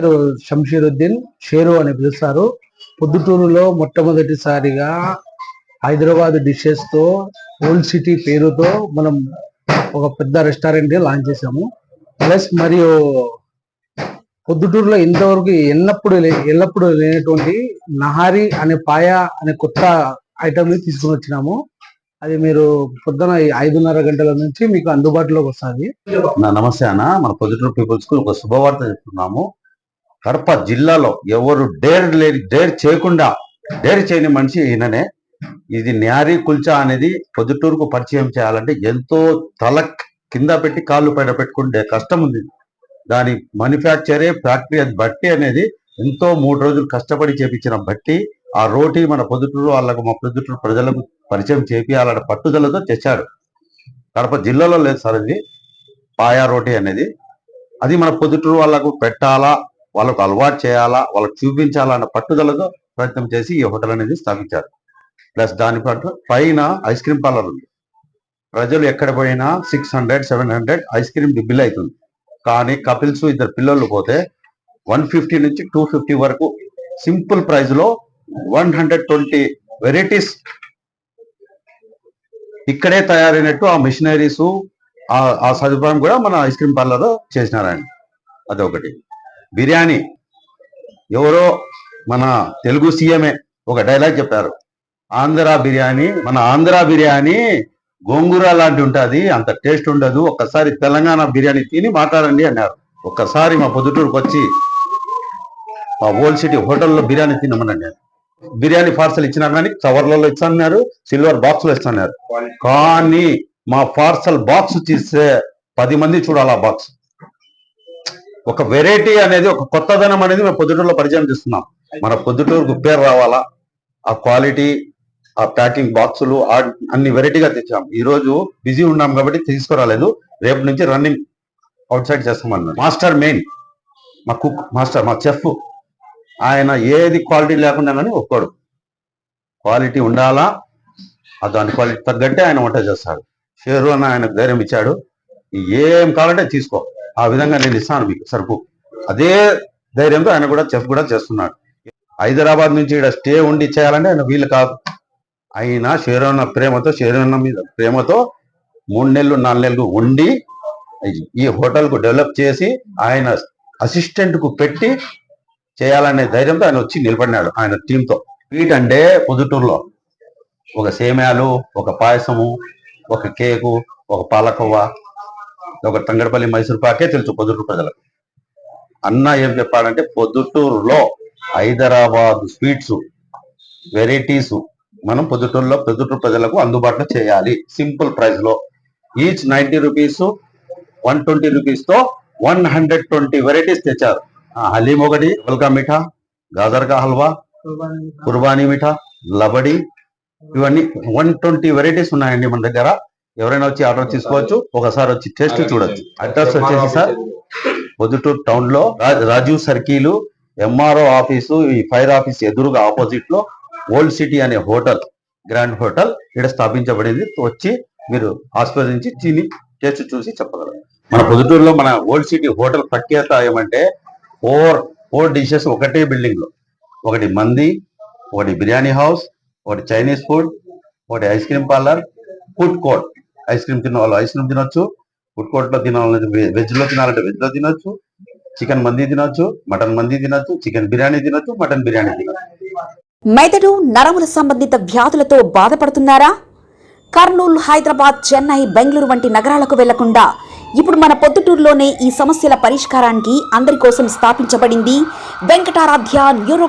పేరు శంషీరుద్దీన్ షేరు అని పిలుస్తారు. పొద్దుటూరులో మొట్టమొదటిసారిగా హైదరాబాద్ డిషెస్తో ఓల్డ్ సిటీ పేరుతో మనం ఒక పెద్ద రెస్టారెంట్ లాంచ్ చేసాము ప్లస్ మరియు పొద్దుటూరులో ఇంతవరకు ఎన్నప్పుడు ఎల్లప్పుడు ఎల్లప్పుడూ లేనటువంటి నహారి అనే పాయ అనే కొత్త ఐటమ్ని తీసుకుని వచ్చినాము. అది మీరు పొద్దున ఐదున్నర గంటల నుంచి మీకు అందుబాటులోకి వస్తుంది. నా నమస్తే అన్న. మన పొద్దుటూరు పీపుల్స్కు ఒక శుభవార్త చెప్తున్నాము. కడప జిల్లాలో ఎవరు డేర్ లేని డేర్ చేయకుండా డేర్ చేయని మనిషి ఈయననే. ఇది న్యారీ కుల్చా అనేది పొద్దుటూరుకు పరిచయం చేయాలంటే ఎంతో తల కింద పెట్టి కాళ్ళు పైన పెట్టుకుంటే కష్టం ఉంది. దాని మ్యానుఫ్యాక్చరే ఫ్యాక్టరీ అది బట్టి అనేది ఎంతో మూడు రోజులు కష్టపడి చేపించిన బట్టి ఆ రోటీ మన పొద్దుటూరు వాళ్ళకు మా పొద్దుటూరు ప్రజలకు పరిచయం చేపియాలనే పట్టుదలతో తెచ్చాడు కడప జిల్లాలో లేదు సార్ ఇది. పాయా రోటీ అనేది. అది మన పొద్దుటూరు వాళ్ళకు పెట్టాలా? వాళ్ళకు అలవాటు చేయాలా వాళ్ళకు చూపించాలా అన్న పట్టుదలతో ప్రయత్నం చేసి ఈ హోటల్ అనేది స్థాపించారు. ప్లస్ దాని పాటు పైన ఐస్ క్రీమ్ పార్లర్ ఉంది. ప్రజలు ఎక్కడ పోయినా six hundred seven hundred ice cream bill అవుతుంది. కానీ కపిల్స్ ఇద్దరు పిల్లలు పోతే వన్ ఫిఫ్టీ నుంచి టూ ఫిఫ్టీ వరకు సింపుల్ ప్రైస్లో వన్ హండ్రెడ్ ట్వంటీ వెరైటీస్ ఇక్కడే తయారైనట్టు ఆ మిషనరీస్ ఆ సదుపాయం కూడా మన ఐస్ క్రీమ్ పార్లర్ చేసినారండి అదొకటి. బిర్యానీ. ఎవరో మన తెలుగు సీఎంఏ ఒక డైలాగ్ చెప్పారు. ఆంధ్ర బిర్యానీ మన ఆంధ్ర బిర్యానీ గోంగూర లాంటి ఉంటుంది అంత టేస్ట్ ఉండదు ఒక్కసారి తెలంగాణ బిర్యానీ తిని మాట్లాడండి అన్నారు. ఒక్కసారి మా పొద్దుటూరుకు వచ్చి మా ఓల్డ్ సిటీ హోటల్లో బిర్యానీ తినమనండి బిర్యానీ పార్సల్ ఇచ్చినా కానీ కవర్లలో ఇస్తున్నారు సిల్వర్ బాక్స్లో ఇస్తున్నారు కానీ మా పార్సల్ బాక్స్ తీస్తే పది మంది చూడాలి ఆ బాక్స్. ఒక వెరైటీ అనేది ఒక కొత్తదనం అనేది మేము పొద్దుటూరులో పరిచయం చేస్తున్నాం. మన పొద్దుటూరుకు పేరు రావాలా? ఆ క్వాలిటీ ఆ ప్యాకింగ్ బాక్సులు అన్ని వెరైటీగా తెచ్చాం. ఈ రోజు బిజీ ఉన్నాం కాబట్టి తీసుకురాలేదు. రేపు నుంచి రన్నింగ్ అవుట్ సైడ్ చేస్తామన్నాడు మాస్టర్ మెయిన్ మా కుక్ మాస్టర్ మా చెఫ్ ఆయన ఏది క్వాలిటీ లేకుండా కానీ ఒక్కడు క్వాలిటీ ఉండాలా? ఆ దాని క్వాలిటీ తగ్గట్టే ఆయన వంట చేస్తాడు. షేరు అని ఆయనకు ధైర్యం ఇచ్చాడు. ఏం కావాలంటే తీసుకో. ఆ విధంగా నేను ఇస్తాను మీకు సరుకు. అదే ధైర్యంతో ఆయన కూడా చెఫ్ కూడా చేస్తున్నాడు. హైదరాబాద్ నుంచి ఇక్కడ స్టే ఉండి చేయాలంటే ఆయన వీలు కాదు. అయినా షేరన్న ప్రేమతో షేరన్న మీద ప్రేమతో మూడు నెలలు నాలుగు నెలలు ఉండి ఈ హోటల్కు డెవలప్ చేసి ఆయన అసిస్టెంట్కు పెట్టి చేయాలనే ధైర్యంతో ఆయన వచ్చి నిలబడినాడు ఆయన టీంతో స్వీట్ అంటే పొద్దుటూరులో ఒక సేమ్యాలు ఒక పాయసము ఒక కేకు ఒక పాలకోవా ఒక తంగడపల్లి మైసూర్ పాకే తెలుసు పొద్దుటూరు ప్రజలకు. అన్న ఏం చెప్పాడంటే పొద్దుటూరులో హైదరాబాద్ స్వీట్స్ వెరైటీస్ మనం పొద్దుటూరులో పొద్దుటూరు ప్రజలకు అందుబాటులో చేయాలి. సింపుల్ ప్రైస్లో. Each ninety rupees one twenty రూపీస్తో one hundred twenty varieties తెచ్చారు. హలీం ఒకటి పుల్కా మీఠా గాజర్ కా హల్వా కుర్బానీ మీఠా లబడి ఇవన్నీ వన్ ట్వంటీ వెరైటీస్ ఉన్నాయండి మన దగ్గర. ఎవరైనా వచ్చి ఆర్డర్ తీసుకోవచ్చు ఒకసారి వచ్చి టేస్ట్ చూడొచ్చు. అడ్రస్ వచ్చేసి సార్ పొద్దుటూరు టౌన్లో రాజీవ్ సర్కిల్ ఎంఆర్ఓ ఆఫీసు ఈ ఫైర్ ఆఫీస్ ఎదురుగా ఆపోజిట్లో ఓల్డ్ సిటీ అనే హోటల్ గ్రాండ్ హోటల్ ఇక్కడ స్థాపించబడింది. వచ్చి మీరు ఆస్వాదించి తిని టేస్ట్ చూసి చెప్పగలరు. మన పొద్దుటూరులో మన ఓల్డ్ సిటీ హోటల్ ప్రఖ్యాత ఏమంటే ఫోర్ ఫోర్ డిషెస్ ఒకటే బిల్డింగ్లో ఒకటి మంది ఒకటి బిర్యానీ హౌస్ ఒకటి చైనీస్ ఫుడ్ ఒకటి ice cream parlour food court. Ice cream తిన్న వాళ్ళు ఐస్ క్రీమ్ తినొచ్చు. ఫుడ్ కోర్ట్లో తినాలంటే వెజ్లో తినాలంటే వెజ్లో తినొచ్చు. చికెన్ మంది తినొచ్చు మటన్ మంది తినొచ్చు చికెన్ బిర్యానీ తినొచ్చు మటన్ బిర్యానీ తినొచ్చు. మెదడు నరముల సంబంధిత వ్యాధులతో బాధపడుతున్నారా? కర్నూలు హైదరాబాద్ చెన్నై బెంగళూరు వంటి నగరాలకు వెళ్ళకుండా ఇప్పుడు మన పొద్దుటూరులోనే ఈ సమస్యల పరిష్కారానికి అందరి కోసం స్థాపించబడింది వెంకటారాధ్య న్యూరో